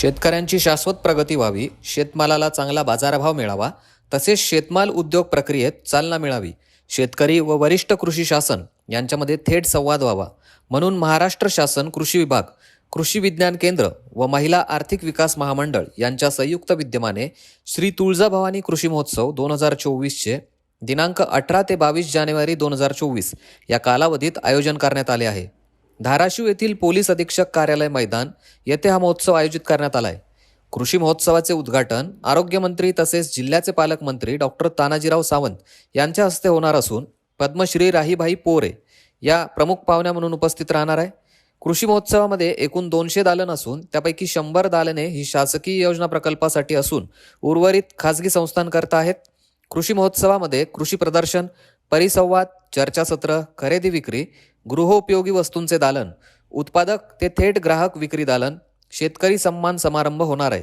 शेतकऱ्यांची शाश्वत प्रगती व्हावी शेतमालाला चांगला बाजारभाव मिळावा तसेच शेतमाल उद्योग प्रक्रियेत चालना मिळावी. शेतकरी व वरिष्ठ कृषी शासन यांच्यामध्ये थेट संवाद व्हावा. म्हणून महाराष्ट्र शासन कृषी विभाग कृषी विज्ञान केंद्र व महिला आर्थिक विकास महामंडळ यांच्या संयुक्त विद्यमाने श्री तुळजाभवानी कृषी महोत्सव दोन हजार चोवीसचे दिनांक अठरा ते बावीस जानेवारी दोन हजार चोवीस या कालावधीत आयोजन करण्यात आले आहे. धाराशिव येथील पोलीस अधीक्षक कार्यालय मैदान येथे हा महोत्सव आयोजित करण्यात आला आहे कृषी महोत्सवाचे उद्घाटन आरोग्यमंत्री तसेच जिल्ह्याचे पालकमंत्री डॉक्टर तानाजीराव सावंत यांच्या हस्ते होणार असून पद्मश्री राहीबाई पोरे या प्रमुख पाहुण्या म्हणून उपस्थित राहणार आहे. कृषी महोत्सवामध्ये एकूण दोनशे दालन असून त्यापैकी शंभर दालने ही शासकीय योजना प्रकल्पासाठी असून उर्वरित खासगी संस्थांकरता आहेत. कृषी महोत्सवामध्ये कृषी प्रदर्शन परिसंवाद चर्चासत्र खरेदी विक्री गृहोपयोगी वस्तूंचे दालन उत्पादक ते थेट ग्राहक विक्री दालन शेतकरी सन्मान समारंभ होणार आहे.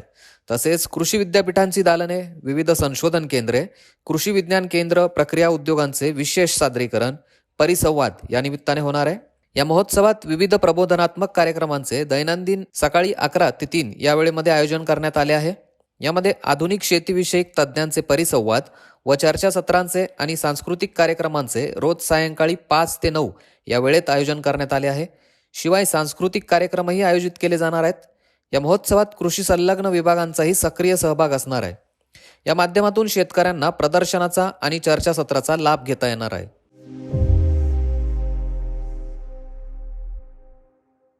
तसेच कृषी विद्यापीठांची दालने विविध संशोधन केंद्रे कृषी विज्ञान केंद्र प्रक्रिया उद्योगांचे विशेष सादरीकरण परिसंवाद या निमित्ताने होणार आहे. या महोत्सवात विविध प्रबोधनात्मक कार्यक्रमांचे दैनंदिन सकाळी अकरा ते तीन या वेळेमध्ये आयोजन करण्यात आले आहे. यामध्ये आधुनिक शेतीविषयक तज्ज्ञांचे परिसंवाद व चर्चासत्रांचे आणि सांस्कृतिक कार्यक्रमांचे रोज सायंकाळी पाच ते नऊ या वेळेत आयोजन करण्यात आले आहे. शिवाय सांस्कृतिक कार्यक्रमही आयोजित केले जाणार आहेत. या महोत्सवात कृषी संलग्न विभागांचाही सक्रिय सहभाग असणार आहे. या माध्यमातून शेतकऱ्यांना प्रदर्शनाचा आणि चर्चासत्राचा लाभ घेता येणार आहे.